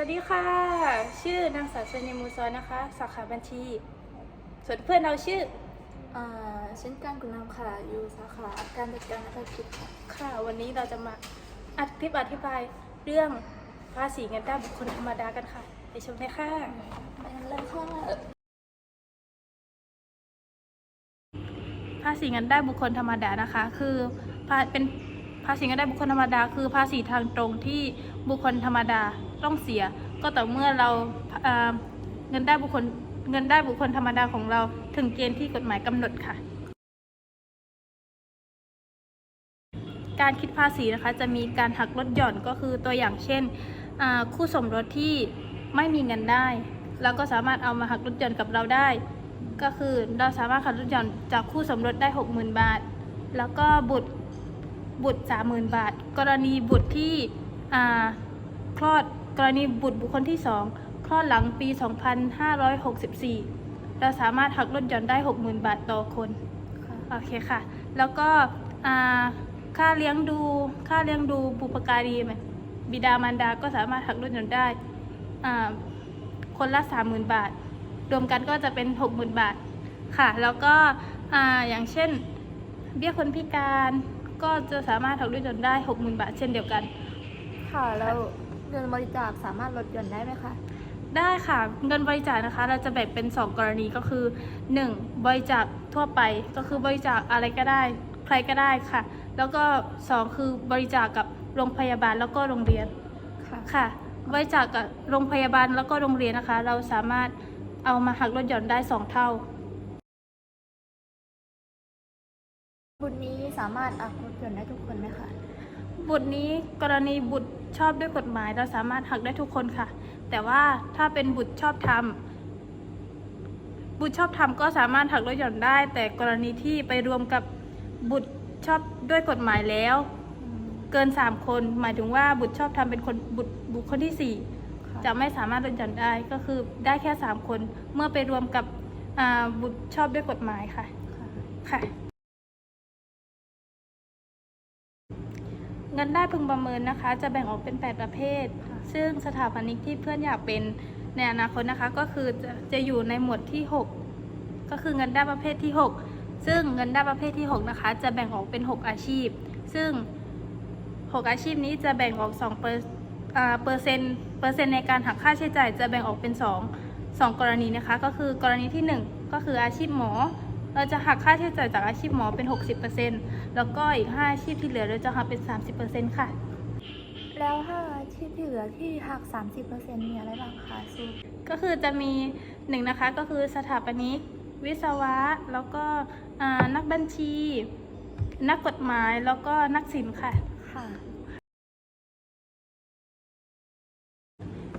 วัสดีค่ะ ชื่อนางสาวชนีมูซอนนะคะ สาขาบัญชี ส่วนเพื่อนเราชื่ออ่าเช่นการกุณนำค่ะ อยู่สาขาการจัดการธุรกิจค่ะค่ะ วันนี้เราจะมาอัดคลิปอธิบายเรื่องภาษีเงินได้บุคคลธรรมดากันค่ะ ไปชมเลยค่ะไปกันเลยค่ะภาษีเงินได้บุคคลธรรมดานะคะ คือภาเป็นภาษีเงินได้บุคคลธรรมดา คือภาษีทางตรงที่บุคคลธรรมดา ต้องเสีย ก็ต่อเมื่อเราเเงินได้บุคคลเงินได้บุคคลธรรมดาของเราถึงเกณฑ์ที่กฎหมายกำหนดค่ะ การคิดภาษีนะคะจะมีการหักลดหย่อนก็คือตัวอย่างเช่น คู่สมรสที่ไม่มีเงินได้เราก็สามารถเอามาหักลดหย่อนกับเราได้ ก็คือเราสามารถหักลดหย่อนจากคู่สมรสได้ 60,000 บาท แล้วก็บุตรบุตร 30,000 บาท กรณีบุตรที่คลอด กรณีบุตรบุคคลที่ 2 คลอดหลังปี 2564 เราสามารถหักลดหย่อนได้ 60,000 บาทต่อคนค่ะโอเคค่ะ แล้วก็อ่าค่าเลี้ยงดูค่าเลี้ยงดูบุปการีไหมบิดามารดาก็สามารถหักลดหย่อนได้อ่าคนละสามหมื่นบาท รวมกันก็จะเป็นหกหมื่นบาทค่ะ แล้วก็อ่าอย่างเช่น เบี้ยคนพิการก็จะสามารถหักลดหย่อนได้หกหมื่นบาท เช่นเดียวกัน ค่ะแล้ว เงินบริจาคสามารถลดหย่อนได้ไหมคะ ได้ค่ะเงินบริจาคนะคะ เราจะแบ่งเป็น 2 กรณีก็คือ 1. บริจาคทั่วไปก็คือบริจาคอะไรก็ได้ ใครก็ได้ค่ะ แล้วก็ 2 คือบริจาคกับโรงพยาบาลแล้วก็โรงเรียนค่ะค่ะ บริจาคกับโรงพยาบาลแล้วก็โรงเรียนนะคะ เราสามารถเอามาหักลดหย่อนได้ 2 เท่า บุตรนี้สามารถอักลดหย่อนได้ทุกคนไหมคะบุตรนี้กรณีบุตร ชอบด้วยกฎหมาย เราสามารถหักได้ทุกคนค่ะ แต่ว่าถ้าเป็นบุตรชอบธรรมบุตรชอบธรรมก็สามารถหักลดหย่อนได้ แต่กรณีที่ไปรวมกับบุตรชอบด้วยกฎหมายแล้ว เกิน3คน หมายถึงว่าบุตรชอบธรรมเป็นคนบุตรบุคคลที่4จะไม่สามารถลดหย่อนได้ก็คือได้แค่3คน เมื่อไปรวมกับอ่าบุตรชอบด้วยกฎหมายค่ะค่ะ เงินได้พึงประเมินนะคะ จะแบ่งออกเป็น 8 ประเภทค่ะซึ่งสถาปนิกที่เพื่อนอยากเป็นในอนาคตนะคะ ก็คือจะจะอยู่ในหมวดที่ 6 ก็คือเงินได้ประเภทที่ 6 ซึ่งเงินได้ประเภทที่ 6 นะคะ จะแบ่งออกเป็น 6 อาชีพ ซึ่ง 6 อาชีพนี้จะแบ่งออก2เปอร์อ่าเปอร์เซ็นต์เปอร์เซ็นต์ในการหักค่าใช้จ่ายจะแบ่งออกเป็น 2 2 กรณีนะคะ ก็คือกรณีที่ 1 ก็คืออาชีพหมอ เราจะหักค่าใช้จ่ายจากอาชีพหมอเป็น 60%แล้วก็อีก 5 อาชีพที่เหลือเราจะหักเป็น 30%ค่ะ แล้วถ้าอาชีพที่เหลือที่หัก 30%มีอะไรบ้างคะสูตรก็คือจะมีหนึ่งนะคะก็คือสถาปนิก วิศวะ แล้วก็อ่านักบัญชี นักกฎหมายแล้วก็นักศิลป์ค่ะ ค่ะ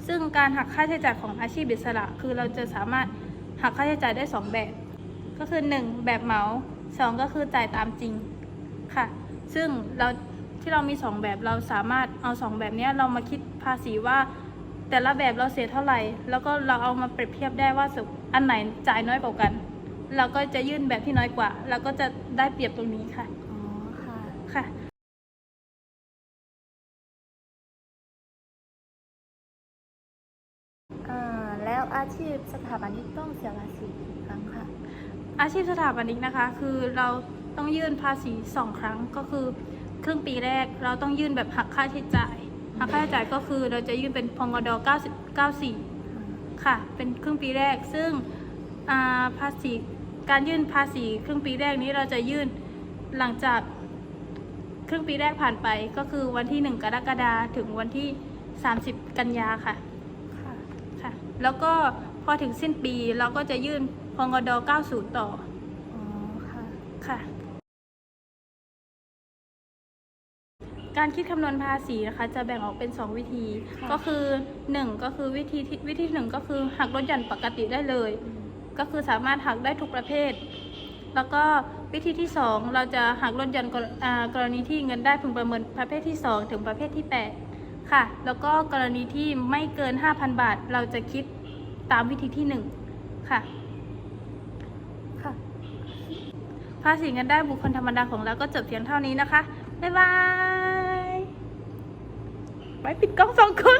ซึ่งการหักค่าใช้จ่ายของอาชีพอิสระ คือเราจะสามารถหักค่าใช้จ่ายได้ 2 แบบ ก็คือ 1 แบบเหมา 2 ก็คือจ่ายตามจริงค่ะ ซึ่งเราที่เรามี 2 แบบเราสามารถเอา 2 แบบเนี้ยเรามาคิดภาษีว่า แต่ละแบบเราเสียเท่าไหร่ แล้วก็เราเอามาเปรียบเทียบได้ว่าสุอันไหนจ่ายน้อยกว่ากัน เราก็จะยื่นแบบที่น้อยกว่า เราก็จะได้เปรียบตรงนี้ค่ะอ๋อค่ะค่ะอ่าแล้วอาชีพสถาปนิกต้องเสียภาษีกี่ครั้งคะ อาชีพสถาปนิกนะคะ คือเราต้องยื่นภาษี2ครั้งก็คือครึ่งปีแรกเราต้องยื่นแบบหักค่าใช้จ่ายหักค่าใช้จ่ายก็คือเราจะยื่นเป็นพงด90 94 ค่ะ เป็นครึ่งปีแรก ซึ่งอ่าภาษีการยื่นภาษีครึ่งปีแรกนี้เราจะยื่นหลังจากครึ่งปีแรกผ่านไปก็คือวันที่ 1 กรกฎาคมถึงวันที่ 30 กันยาค่ะ ค่ะค่ะแล้วก็ พอถึงสิ้นปีเราก็จะยื่นพงด90 ต่อ อ๋อค่ะ ค่ะ การคิดคำนวณภาษีนะคะ จะแบ่งออกเป็น 2 วิธี ค่ะ ก็คือ 1 ก็คือวิธีที่วิธีหนึ่งก็คือหักลดหย่อนปกติได้เลย ก็คือสามารถหักได้ทุกประเภท แล้วก็วิธีที่ 2 เราจะหักลดหย่อนกรอ่ากรณีที่เงินได้พึงประเมินประเภทที่ 2 ถึงประเภทที่ 8 ค่ะ แล้วก็กรณีที่ไม่เกิน 5,000 บาท เราจะคิด ตามวิธีที่หนึ่งค่ะค่ะภาษีเงินได้บุคคลธรรมดาของเราก็จบเพียงเท่านี้นะคะ บ๊ายบายไปปิดกล้องสองคน